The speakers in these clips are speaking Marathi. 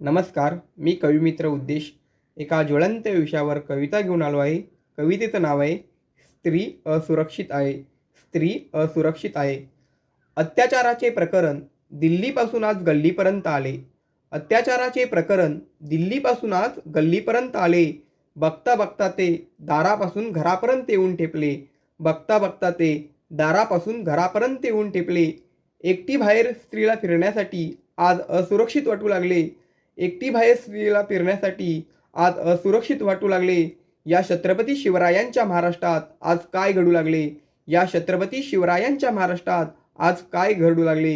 नमस्कार मी कविमित्र उद्देश. एका ज्वलंत विषयावर कविता घेऊन आलो आहे. कवितेचं नाव आहे स्त्री असुरक्षित आहे. स्त्री असुरक्षित आहे. अत्याचाराचे प्रकरण दिल्लीपासून आज गल्लीपर्यंत आले. अत्याचाराचे प्रकरण दिल्लीपासून आज गल्लीपर्यंत आले. बघता बघता ते दारापासून घरापर्यंत येऊन ठेपले. बघता बघता ते दारापासून घरापर्यंत येऊन ठेपले. एकटी बाहेर स्त्रीला फिरण्यासाठी आज असुरक्षित वाटू लागले. एकटी बाहेर स्त्रीला फिरण्यासाठी आज असुरक्षित वाटू लागले. या छत्रपती शिवरायांच्या महाराष्ट्रात आज काय घडू लागले? या छत्रपती शिवरायांच्या महाराष्ट्रात आज काय घडू लागले?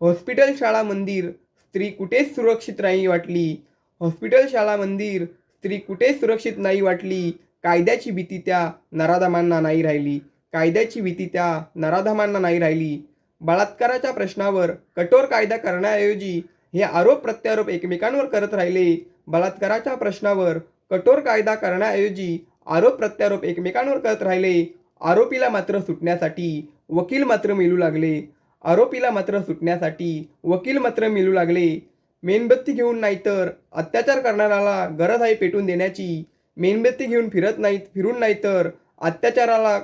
हॉस्पिटल शाळा मंदिर स्त्री कुठेच सुरक्षित नाही वाटली. हॉस्पिटल शाळा मंदिर स्त्री कुठेच सुरक्षित नाही वाटली. कायद्याची भीती त्या नराधमांना नाही राहिली. कायद्याची भीती त्या नराधमांना नाही राहिली. बलात्काराच्या प्रश्नावर कठोर कायदा करण्याऐवजी हे आरोप प्रत्यारोप एकमेकांवर करत राहिले. बलात्काराच्या प्रश्नावर कठोर कायदा करण्याऐवजी आरोप प्रत्यारोप एकमेकांवर करत राहिले. आरोपीला मात्र सुटण्यासाठी वकील मात्र मिळू लागले. आरोपीला मात्र सुटण्यासाठी वकील मात्र मिळू लागले. मेणबत्ती घेऊन नाहीतर अत्याचार करणाऱ्याला गरज आहे पेटून देण्याची. मेणबत्ती घेऊन फिरत नाहीत फिरून नाही तर अत्याचाराला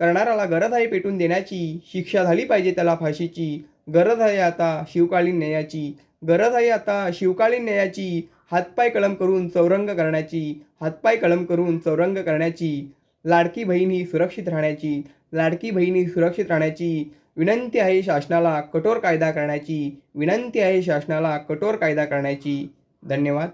करणाऱ्याला गरज आहे पेटून देण्याची शिक्षा झाली पाहिजे त्याला फाशीची. गरज आहे आता शिवकालीन न्यायाची. गरज आहे आता शिवकालीन न्यायाची हातपाय कलम करून चौरंग करण्याची हातपाय कलम करून चौरंग करण्याची लाडकी बहिणी सुरक्षित राहण्याची लाडकी बहिणी सुरक्षित राहण्याची विनंती आहे शासनाला कठोर कायदा करण्याची विनंती आहे शासनाला कठोर कायदा करण्याची. धन्यवाद.